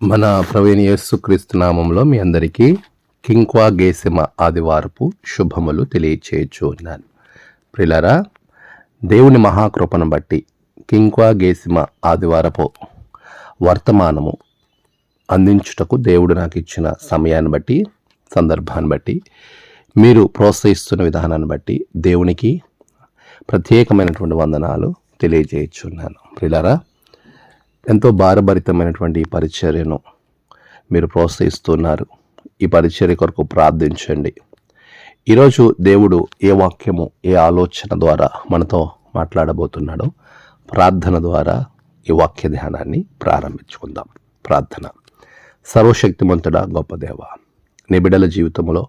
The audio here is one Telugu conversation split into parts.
మన ప్రవీణ్ యేసుక్రీస్తు నామంలో మీ అందరికీ కింక్వా గేసిమ ఆదివారపు శుభములు తెలియచేయచ్చు ఉన్నాను ప్రిలరా దేవుని మహాకృపను బట్టి కింక్వా గేసిమ ఆదివారపు వర్తమానము అందించుటకు దేవుడు నాకు ఇచ్చిన సమయాన్ని బట్టి సందర్భాన్ని బట్టి మీరు ప్రోత్సహిస్తున్న విధానాన్ని బట్టి దేవునికి ప్రత్యేకమైనటువంటి వందనాలు తెలియజేయచ్చున్నాను ప్రిలరా ఎంతో భారభరితమైనటువంటి ఈ పరిచర్యను మీరు ప్రోత్సహిస్తున్నారు. ఈ పరిచర్య కొరకు ప్రార్థించండి. ఈరోజు దేవుడు ఏ వాక్యము ఏ ఆలోచన ద్వారా మనతో మాట్లాడబోతున్నాడో ప్రార్థన ద్వారా ఈ వాక్య ధ్యానాన్ని ప్రారంభించుకుందాం. ప్రార్థన. సర్వశక్తిమంతుడా గొప్ప దేవ నీ బిడ్డల జీవితంలో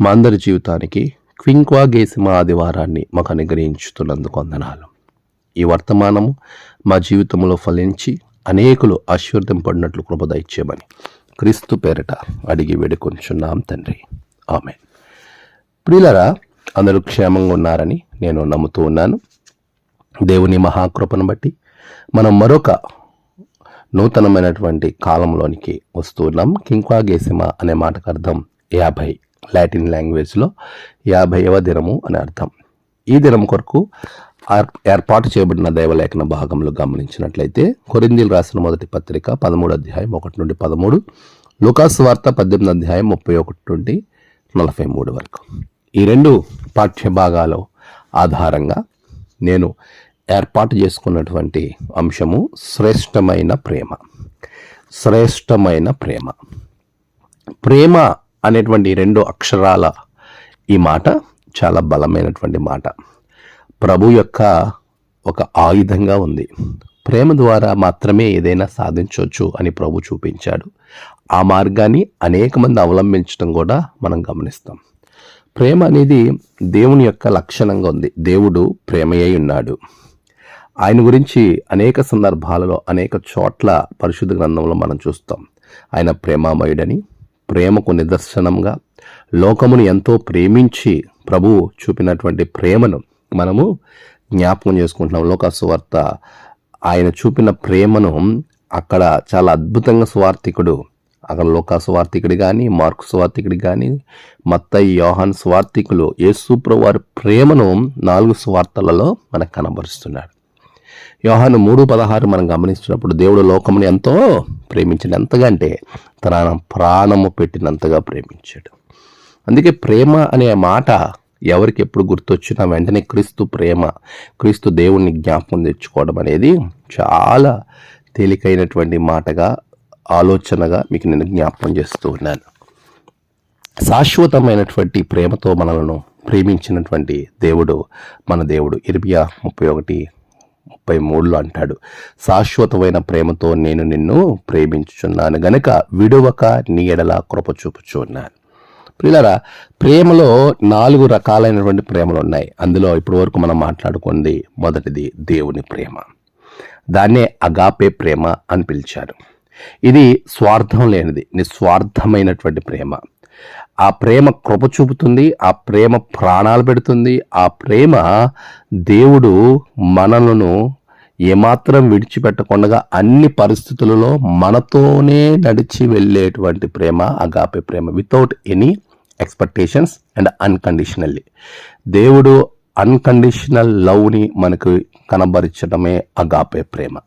మా అందరి జీవితానికి క్వింక్వా గేసిమ ఆదివారాన్ని మాకు అనుగ్రహించుతున్నందుకు వందనాలు. ఈ వర్తమానము మా జీవితంలో ఫలించి అనేకులు ఆశీర్వదింపడినట్లు కృపద ఇచ్చేమని క్రీస్తు పేరట అడిగి వేడుకొంచున్నాం తండ్రి. ఆమె ప్రియులరా అందరూ క్షేమంగా ఉన్నారని నేను నమ్ముతూ ఉన్నాను. దేవుని మహాకృపను బట్టి మనం మరొక నూతనమైనటువంటి కాలంలోనికి వస్తున్నాం కింక్వాగేసిమ అనే మాటకు అర్థం యాభై లాటిన్ లాంగ్వేజ్లో యాభైవ దినము అని అర్థం. ఈ దినం కొరకు ఏర్పాటు చేయబడిన దైవలేఖన భాగంలో గమనించినట్లయితే కొరిందీలు రాసిన మొదటి పత్రిక పదమూడు అధ్యాయం ఒకటి నుండి పదమూడు లుకాస్ వార్త పద్దెనిమిది అధ్యాయం ముప్పై ఒకటి నుండి నలభై మూడు వరకు. ఈ రెండు పాఠ్య భాగాల ఆధారంగా నేను ఏర్పాటు చేసుకున్నటువంటి అంశము శ్రేష్టమైన ప్రేమ. శ్రేష్టమైన ప్రేమ. ప్రేమ అనేటువంటి రెండు అక్షరాల ఈ మాట చాలా బలమైనటువంటి మాట. ప్రభు యొక్క ఒక ఆయుధంగా ఉంది. ప్రేమ ద్వారా మాత్రమే ఏదైనా సాధించవచ్చు అని ప్రభు చూపించాడు. ఆ మార్గాన్ని అనేక మంది అవలంబించడం కూడా మనం గమనిస్తాం. ప్రేమ అనేది దేవుని యొక్క లక్షణంగా ఉంది. దేవుడు ప్రేమయ్య ఉన్నాడు. ఆయన గురించి అనేక సందర్భాలలో అనేక చోట్ల పరిశుద్ధ గ్రంథంలో మనం చూస్తాం. ఆయన ప్రేమామయుడని ప్రేమకు నిదర్శనంగా లోకమును ఎంతో ప్రేమించి ప్రభువు చూపినటువంటి ప్రేమను మనము జ్ఞాపకం చేసుకుంటున్నాం లోకస్వార్త. ఆయన చూపిన ప్రేమను అక్కడ చాలా అద్భుతంగా స్వార్థికుడు అక్కడ లోకా సువార్థికుడు కానీ మార్కు స్వార్థికుడు కానీ మత్తయ్య యోహాన్ స్వార్థికులు యేసుప్రభు వారి ప్రేమను నాలుగు స్వార్థలలో మనకు కనబరుస్తున్నాడు. యోహాను మూడు పదహారు మనం గమనిస్తున్నప్పుడు దేవుడు లోకముని ఎంతో ప్రేమించాడు ఎంతగా అంటే తన ప్రాణము పెట్టినంతగా ప్రేమించాడు. అందుకే ప్రేమ అనే మాట ఎవరికి ఎప్పుడు గుర్తొచ్చినా వెంటనే క్రీస్తు ప్రేమ క్రీస్తు దేవుణ్ణి జ్ఞాపకం తెచ్చుకోవడం అనేది చాలా తేలికైనటువంటి మాటగా ఆలోచనగా మీకు నేను జ్ఞాపకం చేస్తూ ఉన్నాను. శాశ్వతమైనటువంటి ప్రేమతో మనలను ప్రేమించినటువంటి దేవుడు మన దేవుడు. ఇరిబియా ముప్పై ఒకటి ముప్పై మూడులో అంటాడు శాశ్వతమైన ప్రేమతో నేను నిన్ను ప్రేమించుచున్నాను. గనక విడువక నీ ఎడల కృప చూపుచున్నాను ప్రియులరా ప్రేమలో నాలుగు రకాలైనటువంటి ప్రేమలు ఉన్నాయి అందులో ఇప్పటి వరకు మనం మాట్లాడుకుంది మొదటిది దేవుని ప్రేమ. దాన్నే అగాపే ప్రేమ అని పిలిచారు. ఇది స్వార్థం లేనిది నిస్వార్థమైనటువంటి ప్రేమ. ఆ ప్రేమ కృప చూపుతుంది ఆ ప్రేమ ప్రాణాలు పెడుతుంది ఆ ప్రేమ దేవుడు మనలను ఏమాత్రం విడిచిపెట్టకుండా అన్ని పరిస్థితులలో మనతోనే నడిచి వెళ్ళేటువంటి ప్రేమ agape Prema without any expectations and unconditionally దేవుడు అన్కండిషనల్ లవ్ని మనకు కనబరచడమే అగాపే ప్రేమ.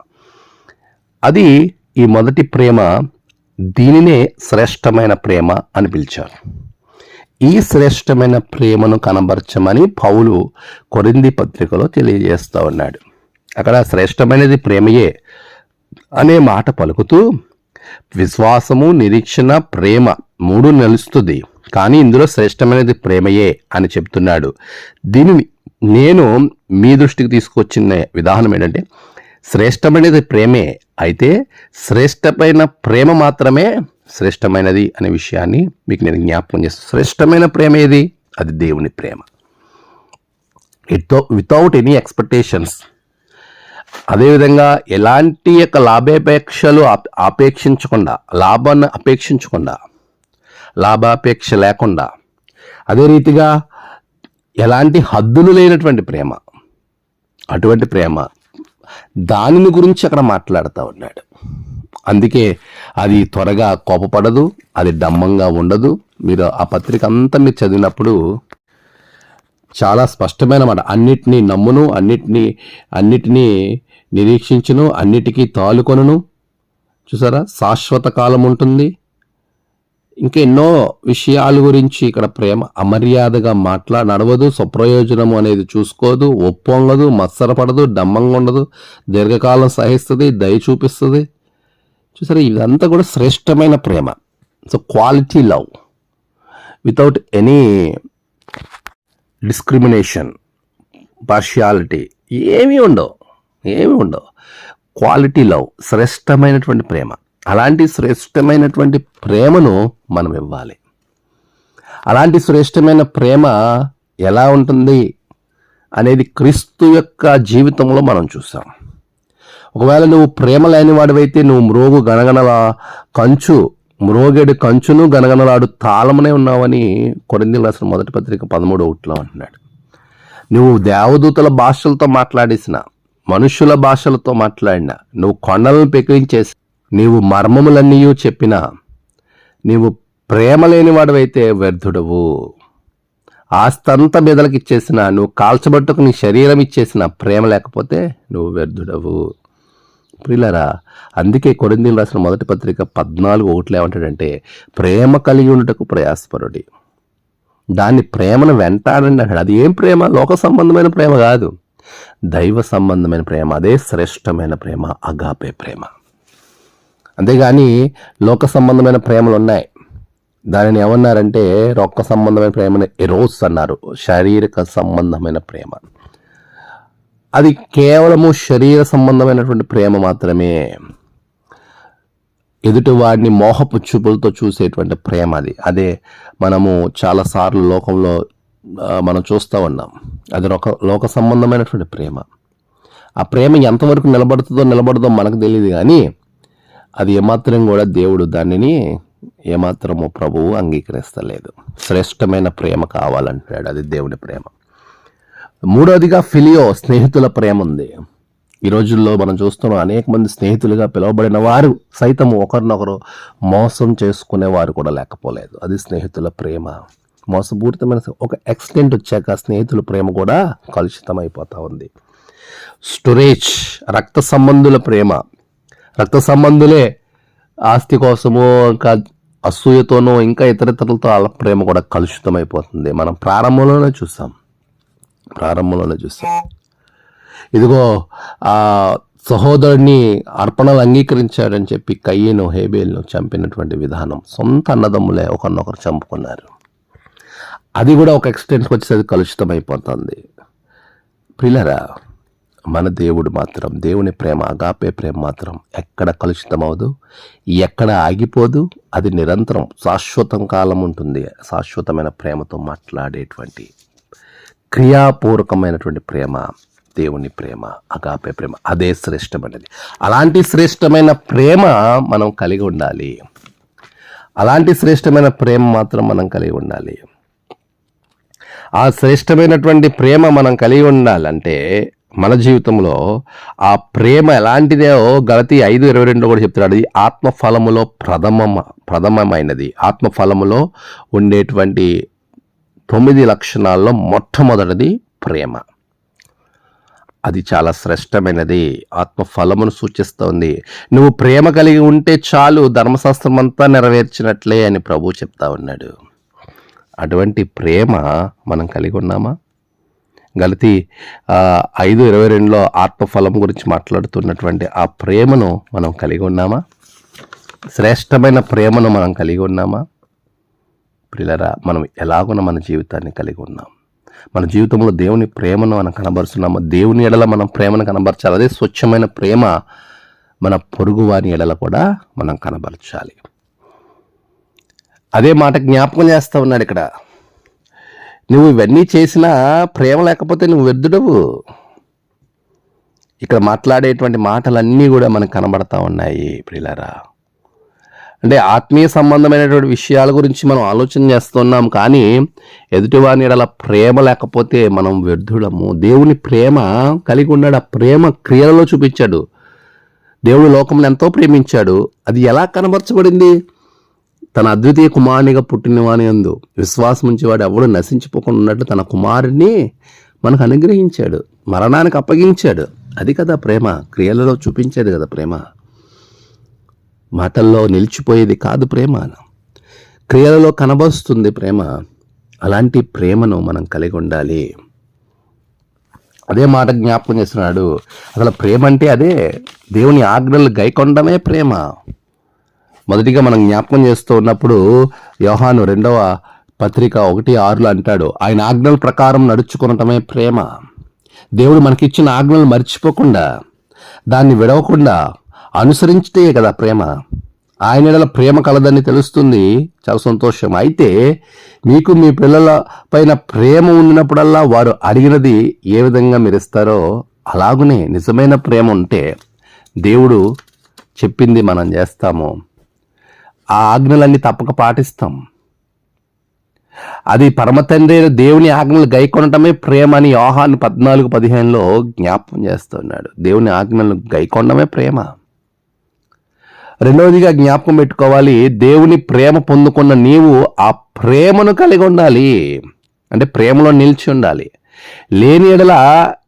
అది ఈ మొదటి ప్రేమ దీనినే శ్రేష్టమైన ప్రేమ అని పిలిచారు. ఈ శ్రేష్టమైన ప్రేమను కనబరచమని పౌలు కొరింది పత్రికలో తెలియజేస్తూ ఉన్నాడు. అక్కడ శ్రేష్టమైనది ప్రేమయే అనే మాట పలుకుతూ విశ్వాసము నిరీక్షణ ప్రేమ మూడు నిలుస్తుంది. కానీ ఇందులో శ్రేష్టమైనది ప్రేమయే అని చెప్తున్నాడు. దీనిని నేను మీ దృష్టికి తీసుకొచ్చిన విధానం ఏంటంటే శ్రేష్టమైనది ప్రేమే అయితే శ్రేష్టమైన ప్రేమ మాత్రమే శ్రేష్టమైనది అనే విషయాన్ని మీకు నేను జ్ఞాపకం చేస్తాను శ్రేష్టమైన ప్రేమ ఏది? అది దేవుని ప్రేమ. వితౌట్ ఎనీ ఎక్స్పెక్టేషన్స్ అదేవిధంగా ఎలాంటి యొక్క లాభాపేక్షలు అపేక్షించకుండా ఆపేక్షించకుండా లాభాన్ని అపేక్షించకుండా లాభాపేక్ష లేకుండా అదే రీతిగా ఎలాంటి హద్దులు లేనటువంటి ప్రేమ అటువంటి ప్రేమ దానిని గురించి అక్కడ మాట్లాడుతూ ఉన్నాడు. అందుకే అది త్వరగా కోపపడదు అది డమ్మంగా ఉండదు. మీరు ఆ పత్రిక అంతా మీరు చదివినప్పుడు చాలా స్పష్టమైన మాట. అన్నిటినీ నమ్మును అన్నిటినీ అన్నిటినీ నిరీక్షించును అన్నిటికీ తాలుకొనును. చూసారా? శాశ్వత కాలం ఉంటుంది. ఇంకా ఎన్నో విషయాల గురించి ఇక్కడ ప్రేమ అమర్యాదగా మాట్లా నడవదు స్వప్రయోజనము అనేది చూసుకోదు ఒప్పొంగదు మత్సరపడదు డమ్మంగా ఉండదు దీర్ఘకాలం సహిస్తుంది దయ చూపిస్తుంది. చూసారా? ఇదంతా కూడా శ్రేష్టమైన ప్రేమ. So quality love without any discrimination partiality ఏమీ ఉండవు ఏమీ ఉండవు. క్వాలిటీ లవ్ శ్రేష్టమైనటువంటి ప్రేమ. అలాంటి శ్రేష్టమైనటువంటి ప్రేమను మనం ఇవ్వాలి. అలాంటి శ్రేష్టమైన ప్రేమ ఎలా ఉంటుంది అనేది క్రీస్తు యొక్క జీవితంలో మనం చూసాం. ఒకవేళ నువ్వు ప్రేమ లేనివాడివైతే నువ్వు మ్రోగు గణగణల కంచు మ్రోగేడు కంచును గనగనలాడు తాళమనే ఉన్నావని కొరింది రాసిన మొదటి పత్రిక పదమూడు ఒకటిలో అంటున్నాడు. నువ్వు దేవదూతల భాషలతో మాట్లాడేసిన మనుషుల భాషలతో మాట్లాడిన నువ్వు కొండలను పెకిలించేసి నీవు మర్మములన్నీ చెప్పినా నీవు ప్రేమ లేనివాడవైతే వ్యర్థుడవు. ఆస్తంత బెదలకు నువ్వు కాల్చబట్టుకు నీ శరీరం ఇచ్చేసిన ప్రేమ లేకపోతే నువ్వు వ్యర్థుడవు. ప్రిలరా అందుకే కొరిందీలు రాసిన మొదటి పత్రిక పద్నాలుగు ఒకటిలో ఏమంటాడంటే ప్రేమ కలిగి ఉండటకు ప్రయాసపరుడి దాన్ని ప్రేమను వెంటాడండి అంటాడు. అది ఏం ప్రేమ? లోక సంబంధమైన ప్రేమ కాదు. దైవ సంబంధమైన ప్రేమ అదే శ్రేష్టమైన ప్రేమ అగాపే ప్రేమ. అంతేగాని లోక సంబంధమైన ప్రేమలు ఉన్నాయి. దానిని ఏమన్నారంటే రొక్క సంబంధమైన ప్రేమని ఎరోస్ అన్నారు. శారీరక సంబంధమైన ప్రేమ. అది కేవలము శరీర సంబంధమైనటువంటి ప్రేమ మాత్రమే. ఎదుటి వాడిని మోహపు చూపులతో చూసేటువంటి ప్రేమ అది. అదే మనము చాలాసార్లు లోకంలో మనం చూస్తూ ఉన్నాం. అది ఒక లోక సంబంధమైనటువంటి ప్రేమ. ఆ ప్రేమ ఎంతవరకు నిలబడుతుందో నిలబడదో మనకు తెలియదు కానీ అది ఏమాత్రం కూడా దేవుడు దానిని ఏమాత్రము ప్రభువు అంగీకరిస్తలేదు. శ్రేష్టమైన ప్రేమ కావాలంటాడు అది దేవుని ప్రేమ. మూడోదిగా ఫిలియో స్నేహితుల ప్రేమ ఉంది ఈ రోజుల్లో మనం చూస్తున్నాం అనేక మంది స్నేహితులుగా పిలువబడిన వారు సైతం ఒకరినొకరు మోసం చేసుకునే వారు కూడా లేకపోలేదు. అది స్నేహితుల ప్రేమ. మోసపూరితమైన ఒక ఎక్స్టెంట్ వచ్చాక స్నేహితుల ప్రేమ కూడా కలుషితం ఉంది. స్టోరేజ్ రక్త సంబంధుల ప్రేమ. రక్త సంబంధులే ఆస్తి కోసమో ఇంకా అసూయతోనో ఇంకా ఇతరితరులతో వాళ్ళ ప్రేమ కూడా కలుషితమైపోతుంది. మనం ప్రారంభంలోనే చూసాం. ప్రారంభంలోనే చూస్తాం. ఇదిగో ఆ సహోదరుడిని అర్పణలు అంగీకరించాడని చెప్పి కయ్యను హేబేల్ను చంపినటువంటి విధానం సొంత అన్నదమ్ములే ఒకరినొకరు చంపుకున్నారు. అది కూడా ఒక ఎక్స్టెంట్కి వచ్చేది అయిపోతుంది పిల్లరా మన దేవుడు మాత్రం దేవుని ప్రేమ అగాపే ప్రేమ మాత్రం ఎక్కడ కలుషితమవదు ఎక్కడ ఆగిపోదు అది నిరంతరం శాశ్వతం కాలం ఉంటుంది శాశ్వతమైన ప్రేమతో మాట్లాడేటువంటి క్రియాపూర్వకమైనటువంటి ప్రేమ దేవుని ప్రేమ అగాపే ప్రేమ అదే శ్రేష్టమైనది. అలాంటి శ్రేష్టమైన ప్రేమ మనం కలిగి ఉండాలి. అలాంటి శ్రేష్టమైన ప్రేమ మాత్రం మనం కలిగి ఉండాలి. ఆ శ్రేష్టమైనటువంటి ప్రేమ మనం కలిగి ఉండాలంటే మన జీవితంలో ఆ ప్రేమ ఎలాంటిదో గలతి ఐదు ఇరవై రెండు కూడా చెప్తున్నాడు. ఇది ఆత్మఫలములో ప్రథమ ప్రథమమైనది. ఆత్మఫలములో ఉండేటువంటి తొమ్మిది లక్షణాల్లో మొట్టమొదటిది ప్రేమ. అది చాలా శ్రేష్టమైనది. ఆత్మఫలమును సూచిస్తోంది. నువ్వు ప్రేమ కలిగి ఉంటే చాలు ధర్మశాస్త్రం అంతా నెరవేర్చినట్లే అని ప్రభు చెప్తా ఉన్నాడు. అటువంటి ప్రేమ మనం కలిగి ఉన్నామా? గలతి ఐదు ఇరవై రెండులో ఆత్మఫలం గురించి మాట్లాడుతున్నటువంటి ఆ ప్రేమను మనం కలిగి ఉన్నామా? శ్రేష్టమైన ప్రేమను మనం కలిగి ఉన్నామా? ప్రిలరా మనం ఎలాగున మన జీవితాన్ని కలిగి ఉన్నాం? మన జీవితంలో దేవుని ప్రేమను మనం కనబరుస్తున్నాము? దేవుని ఎడల మనం ప్రేమను కనబరచాలి. అదే స్వచ్ఛమైన ప్రేమ మన పొరుగువాని ఎడల కూడా మనం కనబరచాలి. అదే మాట జ్ఞాపకం చేస్తూ ఉన్నాడు ఇక్కడ. నువ్వు ఇవన్నీ చేసినా ప్రేమ లేకపోతే నువ్వు వ్యర్థుడవు. ఇక్కడ మాట్లాడేటువంటి మాటలన్నీ కూడా మనకు కనబడతా ఉన్నాయి ప్రిలరా. అంటే ఆత్మీయ సంబంధమైనటువంటి విషయాల గురించి మనం ఆలోచన చేస్తున్నాం కానీ ఎదుటివాని అలా ప్రేమ లేకపోతే మనం వ్యర్థుడము దేవుని ప్రేమ కలిగి ఉన్నాడు ఆ ప్రేమ క్రియలలో చూపించాడు. దేవుడు లోకంలో ఎంతో ప్రేమించాడు. అది ఎలా కనబరచబడింది? తన అద్వితీయ కుమారునిగా పుట్టినవాని అందు విశ్వాసం ఉంచేవాడు ఎవడు నశించిపోకుండా ఉన్నట్టు తన కుమారుడిని మనకు అనుగ్రహించాడు. మరణానికి అప్పగించాడు. అది కదా ప్రేమ. క్రియలలో చూపించాడు కదా ప్రేమ. మాటల్లో నిలిచిపోయేది కాదు ప్రేమ క్రియలలో కనబరుస్తుంది ప్రేమ. అలాంటి ప్రేమను మనం కలిగి ఉండాలి. అదే మాట జ్ఞాపకం చేస్తున్నాడు. అసలు ప్రేమ అంటే అదే. దేవుని ఆజ్ఞలు గైకొండమే ప్రేమ. మొదటిగా మనం జ్ఞాపకం చేస్తూ ఉన్నప్పుడు యోహాను రెండవ పత్రిక ఒకటి ఆరులో అంటాడు ఆయన ఆజ్ఞల ప్రకారం నడుచుకునటమే ప్రేమ. దేవుడు మనకిచ్చిన ఆజ్ఞలు మర్చిపోకుండా దాన్ని విడవకుండా అనుసరించితే కదా ప్రేమ. ఆయన ఎడల ప్రేమ కలదని తెలుస్తుంది. చాలా సంతోషం. అయితే మీకు మీ పిల్లల పైన ప్రేమ ఉన్నప్పుడల్లా వారు అడిగినది ఏ విధంగా మీరు ఇస్తారో అలాగునే నిజమైన ప్రేమ ఉంటే దేవుడు చెప్పింది మనం చేస్తాము. ఆ ఆజ్ఞలన్నీ తప్పక పాటిస్తాం. అది పరమతండ్రి అయిన దేవుని ఆజ్ఞలు గైకొనటమే ప్రేమ అని యోహాను పద్నాలుగు పదిహేనులో జ్ఞాపం చేస్తున్నాడు. దేవుని ఆజ్ఞలు గైకొనడమే ప్రేమ. రెండవదిగా జ్ఞాపకం పెట్టుకోవాలి దేవుని ప్రేమ పొందుకున్న నీవు ఆ ప్రేమను కలిగి ఉండాలి. అంటే ప్రేమలో నిలిచి ఉండాలి. లేని ఎడల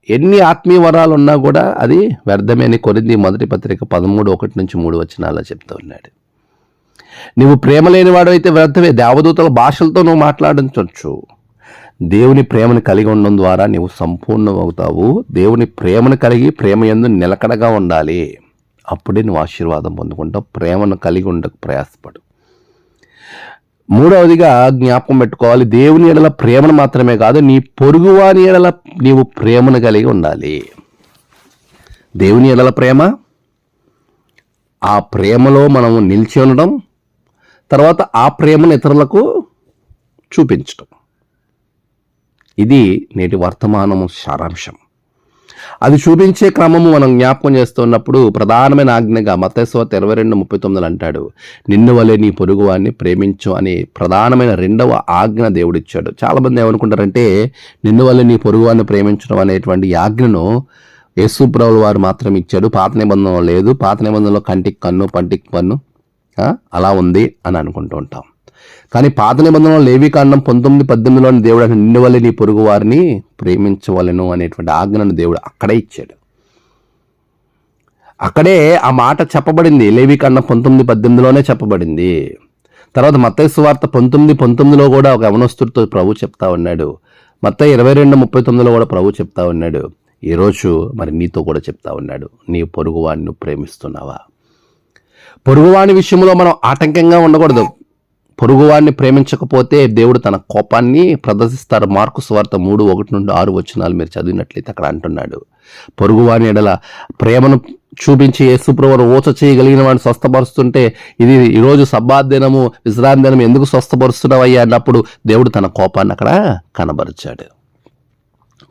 ఎన్ని ఆత్మీయ వరాలు ఉన్నా కూడా అది వ్యర్థమే అని కొరింది మొదటి పత్రిక పదమూడు ఒకటి నుంచి మూడు వచ్చినాలా చెప్తూ ఉన్నాడు. నువ్వు ప్రేమ లేనివాడు అయితే వ్యర్థమే. దేవదూతల భాషలతో నువ్వు మాట్లాడించవచ్చు దేవుని ప్రేమను కలిగి ఉండడం ద్వారా నువ్వు సంపూర్ణమవుతావు. దేవుని ప్రేమను కలిగి ప్రేమ ఎందు నిలకడగా ఉండాలి. అప్పుడే నువ్వు ఆశీర్వాదం పొందుకుంటావు ప్రేమను కలిగి ఉండకు ప్రయాసపడు. మూడవదిగా జ్ఞాపకం పెట్టుకోవాలి దేవుని ఎడల ప్రేమను మాత్రమే కాదు నీ పొరుగువాని ఎడల నీవు ప్రేమను కలిగి ఉండాలి. దేవుని ఎడల ప్రేమ ఆ ప్రేమలో మనం నిలిచి ఉండడం తర్వాత ఆ ప్రేమను ఇతరులకు చూపించడం. ఇది నేటి వర్తమానము సారాంశం. అది చూపించే క్రమము మనం జ్ఞాపకం చేస్తున్నప్పుడు ప్రధానమైన ఆజ్ఞగా మతేశ్వత ఇరవై రెండు ముప్పై తొమ్మిది అంటాడు నిన్ను వలె నీ పొరుగువాన్ని ప్రేమించు అని ప్రధానమైన రెండవ ఆజ్ఞ దేవుడిచ్చాడు. చాలామంది ఏమనుకుంటారంటే నిన్ను వలె నీ పొరుగువాన్ని ప్రేమించడం అనేటువంటి ఆజ్ఞను యేసుప్రభుల వారు మాత్రం ఇచ్చాడు పాత నిబంధనలో లేదు. పాత నిబంధనలో కంటికి కన్ను పంటికి పన్ను అలా ఉంది అని అనుకుంటూ ఉంటాం. కానీ పాత నిబంధనలో లేవికాండం పంతొమ్మిది పద్దెనిమిదిలోని దేవుడు అంటే నిన్ను వల్ల నీ పొరుగు వారిని ప్రేమించవలను అనేటువంటి ఆజ్ఞను దేవుడు అక్కడే ఇచ్చాడు. అక్కడే ఆ మాట చెప్పబడింది. లేవికాండం పంతొమ్మిది పద్దెనిమిదిలోనే చెప్పబడింది. తర్వాత మత్తయ్య సువార్త పంతొమ్మిది పంతొమ్మిదిలో కూడా ఒక యవనస్తుడితో ప్రభు చెప్తా ఉన్నాడు. మత్తయి ఇరవై రెండు ముప్పై తొమ్మిదిలో కూడా ప్రభు చెప్తా ఉన్నాడు. ఈరోజు మరి నీతో కూడా చెప్తా ఉన్నాడు. నీ పొరుగువాడిని ప్రేమిస్తున్నావా? పొరుగువాని విషయంలో మనం ఆటంకంగా ఉండకూడదు. పొరుగువాడిని ప్రేమించకపోతే దేవుడు తన కోపాన్ని ప్రదర్శిస్తారు. మార్కు స్వార్థ మూడు ఒకటి నుండి ఆరు వచనాలు మీరు చదివినట్లయితే అక్కడ అంటున్నాడు. పొరుగువాని ఎడల ప్రేమను చూపించి యేసుప్రభును ఊచ చేయగలిగిన వాడిని స్వస్థపరుస్తుంటే ఇది ఈరోజు సబ్బాదినము విశ్రాంతి దినం ఎందుకు స్వస్థపరుస్తున్నావయ్యా అన్నప్పుడు దేవుడు తన కోపాన్ని అక్కడ కనబరిచాడు.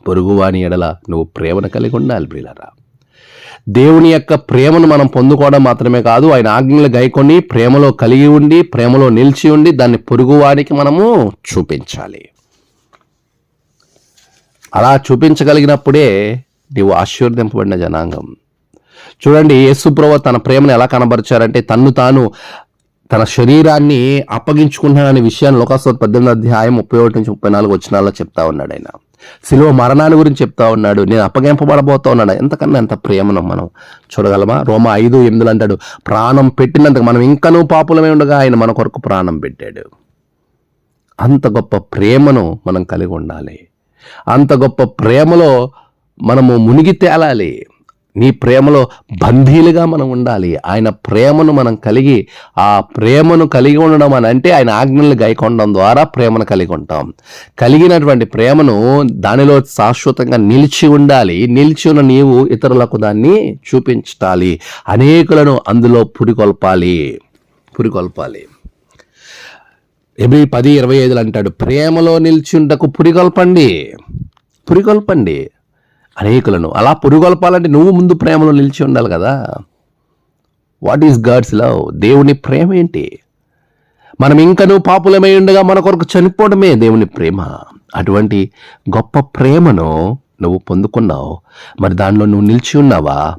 పొరుగువాని ఎడల నువ్వు ప్రేమను కలిగి ఉండాలి ప్రియులరా. దేవుని యొక్క ప్రేమను మనం పొందుకోవడం మాత్రమే కాదు ఆయన ఆజ్ఞలు గైకొని ప్రేమలో కలిగి ఉండి ప్రేమలో నిలిచి ఉండి దాన్ని పొరుగువాడికి మనము చూపించాలి. అలా చూపించగలిగినప్పుడే నీవు ఆశీర్వదింపబడిన జనాంగం. చూడండి యేసుప్రభు తన ప్రేమను ఎలా కనబరిచారంటే తన్ను తాను తన శరీరాన్ని అప్పగించుకుంటున్నాడనే విషయాన్ని లోకాసు పద్దెనిమిది అధ్యాయం ముప్పై ఒకటి నుంచి ముప్పై నాలుగు వచ్చినాల్లో చెప్తా ఉన్నాడు ఆయన. సిలువ మరణాన్ని గురించి చెప్తా ఉన్నాడు. నేను అప్పగింపబడబోతా ఉన్నాడు ఎంతకన్నా ఎంత ప్రేమను మనం చూడగలమా? రోమ ఐదు ఎనిమిదిలు అంటాడు ప్రాణం పెట్టినంత మనం ఇంకనూ పాపులమే ఉండగా ఆయన మన కొరకు ప్రాణం పెట్టాడు. అంత గొప్ప ప్రేమను మనం కలిగి ఉండాలి. అంత గొప్ప ప్రేమలో మనము మునిగి తేలాలి. నీ ప్రేమలో బందీలుగా మనం ఉండాలి. ఆయన ప్రేమను మనం కలిగి ఆ ప్రేమను కలిగి ఉండడం అని అంటే ఆయన ఆజ్ఞలు గైకొనడం ద్వారా ప్రేమను కలిగి ఉంటాం. కలిగినటువంటి ప్రేమను దానిలో శాశ్వతంగా నిలిచి ఉండాలి. నిలిచి ఉన్న నీవు ఇతరులకు దాన్ని చూపించాలి. అనేకులను అందులో పురికొల్పాలి. పురికొల్పాలి. ఎబ్రి పది ఇరవై ఐదులు అంటాడు ప్రేమలో నిల్చుంటకు పురికొల్పండి. పురికొల్పండి. అనేకులను. అలా పురుగొల్పాలంటే నువ్వు ముందు ప్రేమలో నిలిచి ఉండాలి కదా. వాట్ ఈస్ గాడ్స్ లవ్ దేవుని ప్రేమ ఏంటి? మనం ఇంకను పాపులమై ఉండగా మన కొరకు చనిపోవడమే దేవుని ప్రేమ. అటువంటి గొప్ప ప్రేమను నువ్వు పొందుకున్నావు. మరి దానిలో నువ్వు నిలిచి ఉన్నావా?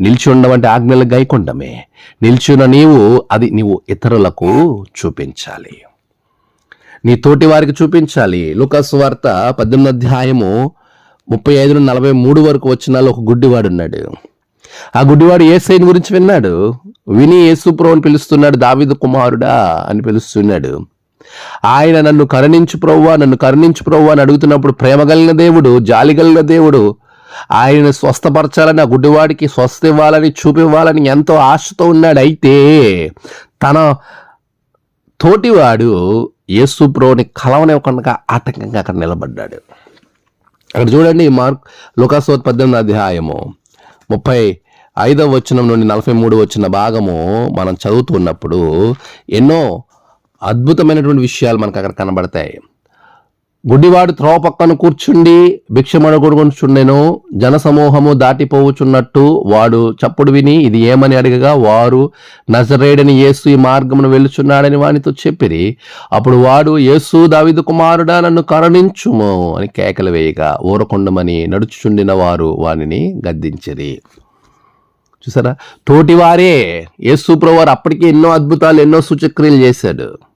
నిలిచి ఉండమంటే ఆజ్ఞలు గైకొండమే నిల్చున్న నీవు అది నీవు ఇతరులకు చూపించాలి. నీ తోటి వారికి చూపించాలి. లుకస్ వార్త పద్దెనిమిది అధ్యాయము ముప్పై ఐదు నుండి నలభై మూడు వరకు వచ్చిన ఒక గుడ్డివాడు ఉన్నాడు ఆ గుడ్డివాడు ఏసైని గురించి విన్నాడు? విని యేసుప్రో అని పిలుస్తున్నాడు దావిదు కుమారుడా అని పిలుస్తున్నాడు. ఆయన నన్ను కరుణించు ప్రవ్వా నన్ను కరుణించు ప్రవ్వా అని అడుగుతున్నప్పుడు ప్రేమ కలిగిన దేవుడు జాలి కలిగిన దేవుడు ఆయన స్వస్థపరచాలని ఆ గుడ్డివాడికి స్వస్థ ఇవ్వాలని చూపివ్వాలని ఎంతో ఆశతో ఉన్నాడు. అయితే తన తోటివాడు యేసుప్రోని కలవనివ్వకుండా ఆటంకంగా అక్కడ నిలబడ్డాడు. అక్కడ చూడండి మార్క్ లుకాసోత్ పద్దెనిమిది అధ్యాయము ముప్పై ఐదవ వచనం నుండి నలభై మూడు వచ్చిన భాగము మనం చదువుతున్నప్పుడు ఎన్నో అద్భుతమైనటువంటి విషయాలు మనకు అక్కడ కనబడతాయి. గుడ్డివాడు త్రోవ పక్కన కూర్చుండి భిక్షమడగొడుచుండెను జనసమూహము దాటిపోవుచున్నట్టు వాడు చప్పుడు విని ఇది ఏమని అడగగా వారు నజరేడని యేసు ఈ మార్గమును వెళ్ళుచున్నాడని వానితో చెప్పిరి. అప్పుడు వాడు యేసు దావిదు కుమారుడా నన్ను కరుణించుము అని కేకలు వేయగా ఊరకొండమని నడుచుచుండిన వారు వానిని గద్దించిరి. చూసారా? తోటివారే యేసు ప్రవారు అప్పటికే ఎన్నో అద్భుతాలు ఎన్నో సూచక్రియలు చేశాడు.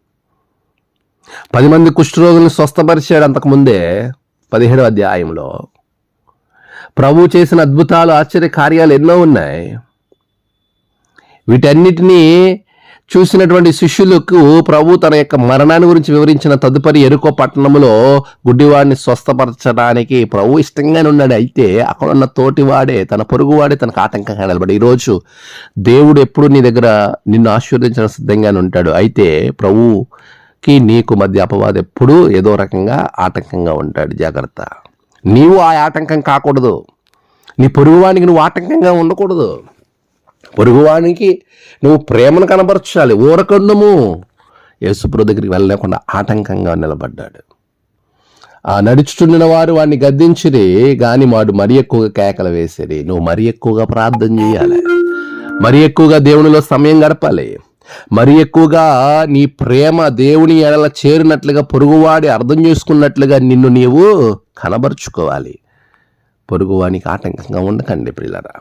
పది మంది కుష్ఠరోగులను స్వస్థపరిచాడు అంతకుముందే పదిహేడవ అధ్యాయంలో. ప్రభు చేసిన అద్భుతాలు ఆశ్చర్య కార్యాలు ఎన్నో ఉన్నాయి. వీటన్నిటినీ చూసినటువంటి శిష్యులకు ప్రభు తన యొక్క మరణాన్ని గురించి వివరించిన తదుపరి ఎరుకో పట్టణంలో గుడ్డివాడిని స్వస్థపరచడానికి ప్రభు ఇష్టంగానే ఉన్నాడు. అయితే అక్కడ ఉన్న తోటివాడే తన పొరుగువాడే తనకు ఆటంకంగా నిలబడి ఈరోజు దేవుడు ఎప్పుడు నీ దగ్గర నిన్ను ఆశీర్వదించడం సిద్ధంగానే ఉంటాడు. అయితే ప్రభు కి నీకు మధ్య అపవాదం ఎప్పుడూ ఏదో రకంగా ఆటంకంగా ఉంటాడు. జాగ్రత్త. నీవు ఆ ఆటంకం కాకూడదు. నీ పొరుగువానికి నువ్వు ఆటంకంగా ఉండకూడదు. పొరుగువానికి నువ్వు ప్రేమను కనబరచాలి. ఊరకండము. యేసుప్రభు దగ్గరికి వెళ్ళలేకుండా ఆటంకంగా నిలబడ్డాడు. ఆ నడుచుచుండిన వారు వాడిని గద్దించిరి కానీ వాడు మరీ ఎక్కువగా కేకలు వేసిరి. నువ్వు మరీ ఎక్కువగా ప్రార్థన చేయాలి. మరీ ఎక్కువగా దేవునిలో సమయం గడపాలి. మరి ఎక్కువగా నీ ప్రేమ దేవుని ఎడల చేరినట్లుగా పొరుగువాడి అర్థం చేసుకున్నట్లుగా నిన్ను నీవు కనబరుచుకోవాలి. పొరుగువానికి ఆటంకంగా ఉండకండి పిల్లరా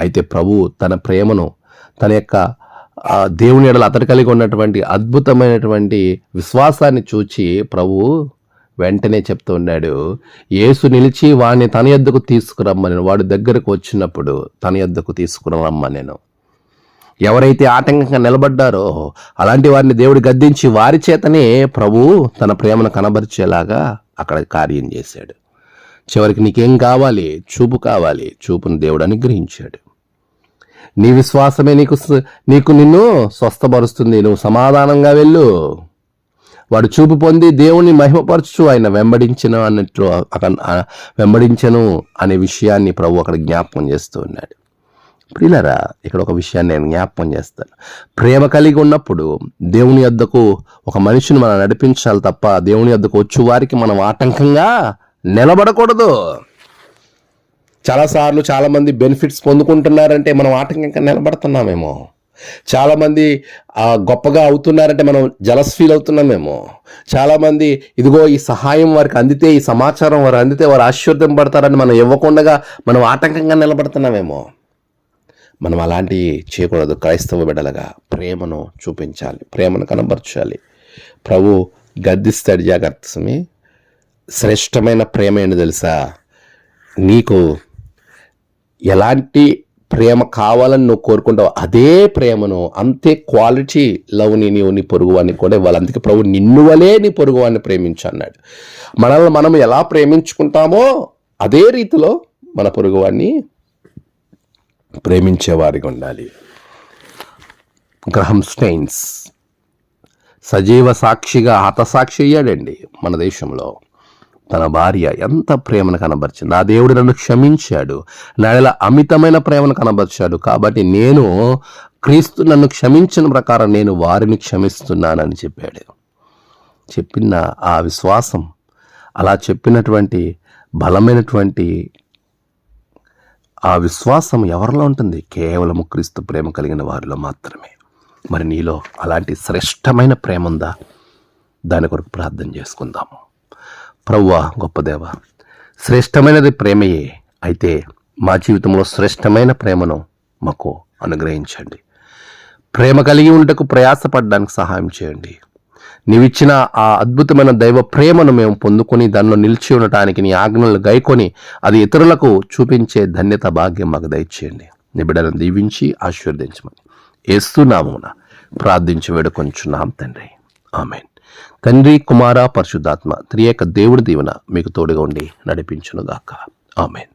అయితే ప్రభు తన ప్రేమను తన యొక్క దేవుని ఎడల అతడు కలిగి ఉన్నటువంటి అద్భుతమైనటువంటి విశ్వాసాన్ని చూచి ప్రభు వెంటనే చెప్తూ ఉన్నాడు యేసు నిలిచి వాడిని తన యొద్దకు తీసుకురమ్మని. వాడి దగ్గరకు వచ్చినప్పుడు తన యొద్దకు తీసుకురమ్మనేను ఎవరైతే ఆటంకంగా నిలబడ్డారో అలాంటి వారిని దేవుడు గద్దించి వారి చేతనే ప్రభు తన ప్రేమను కనబరిచేలాగా అక్కడ కార్యం చేశాడు. చివరికి నీకేం కావాలి? చూపు కావాలి. చూపును దేవుడు అనుగ్రహించాడు. నీ విశ్వాసమే నీకు నీకు నిన్ను స్వస్థపరుస్తుంది. నువ్వు సమాధానంగా వెళ్ళు. వాడు చూపు పొంది దేవుణ్ణి మహిమపరచు ఆయన వెంబడించను అన్నట్లు అక్కడ వెంబడించను అనే విషయాన్ని ప్రభు అక్కడ జ్ఞాపకం చేస్తూ ఉన్నాడు. ప్రియులరా ఇక్కడ ఒక విషయాన్ని నేను జ్ఞాపకం చేస్తాను. ప్రేమ కలిగి ఉన్నప్పుడు దేవుని వద్దకు ఒక మనిషిని మనం నడిపించాలి తప్ప దేవుని వద్దకు వచ్చి వారికి మనం ఆటంకంగా నిలబడకూడదు. చాలాసార్లు చాలామంది బెనిఫిట్స్ పొందుకుంటున్నారంటే మనం ఆటంకంగా నిలబడుతున్నామేమో. చాలామంది గొప్పగా అవుతున్నారంటే మనం జలస్ ఫీల్ అవుతున్నామేమో. చాలామంది ఇదిగో ఈ సహాయం వారికి అందితే ఈ సమాచారం వారు అందితే వారు ఆశీర్వదం పడతారని మనం ఇవ్వకుండా మనం ఆటంకంగా నిలబడుతున్నామేమో. మనం అలాంటివి చేయకూడదు. క్రైస్తవ బిడ్డలుగా ప్రేమను చూపించాలి. ప్రేమను కనబరచాలి. ప్రభు గద్దిస్తాడు జాగ్రత్త స్వామి. శ్రేష్టమైన ప్రేమ ఏంటి తెలుసా? నీకు ఎలాంటి ప్రేమ కావాలని నువ్వు కోరుకుంటావు అదే ప్రేమను అంతే క్వాలిటీ లవ్ని నీవు నీ పొరుగువాన్ని కూడా ఇవ్వాలి. అందుకే ప్రభు నిన్ను వలే నీ పొరుగువాన్ని ప్రేమించు అన్నాడు మనల్ని మనం ఎలా ప్రేమించుకుంటామో అదే రీతిలో మన పొరుగువాన్ని ప్రేమించేవారిగా ఉండాలి గ్రహం స్టైన్స్ సజీవ సాక్షిగా హతసాక్షి అయ్యాడండి మన దేశంలో. తన భార్య ఎంత ప్రేమను కనబరిచింది. నా దేవుడు నన్ను క్షమించాడు. నాడల అమితమైన ప్రేమను కనబరిచాడు. కాబట్టి నేను క్రీస్తు నన్ను క్షమించిన ప్రకారం నేను వారిని క్షమిస్తున్నానని చెప్పాడు. చెప్పిన ఆ విశ్వాసం అలా చెప్పినటువంటి బలమైనటువంటి ఆ విశ్వాసం ఎవరిలో ఉంటుంది? కేవలం క్రీస్తు ప్రేమ కలిగిన వారిలో మాత్రమే. మరి నీలో అలాంటి శ్రేష్టమైన ప్రేమ ఉందా? దాని కొరకు ప్రార్థన చేసుకుందాము. ప్రవ్వా గొప్పదేవ శ్రేష్టమైనది ప్రేమయే. అయితే మా జీవితంలో శ్రేష్టమైన ప్రేమను మాకు అనుగ్రహించండి. ప్రేమ కలిగి ఉండటకు ప్రయాసపడడానికి సహాయం చేయండి. నీవిచ్చిన ఆ అద్భుతమైన దైవ ప్రేమను మేము పొందుకొని దానిలో నిలిచి ఉండటానికి నీ ఆజ్ఞలు గైకొని అది ఇతరులకు చూపించే ధన్యత భాగ్యం మాకు దయచేయండి. నీ బిడ్డలను దీవించి ఆశీర్వదించమని ఏస్తున్నామున ప్రార్థించి వేడుకొంచున్నాం తండ్రి. ఆమెన్. తండ్రి కుమార పరిశుద్ధాత్మ త్రియేక దేవుడి దీవెన మీకు తోడుగా ఉండి నడిపించునుగాక. ఆమెన్.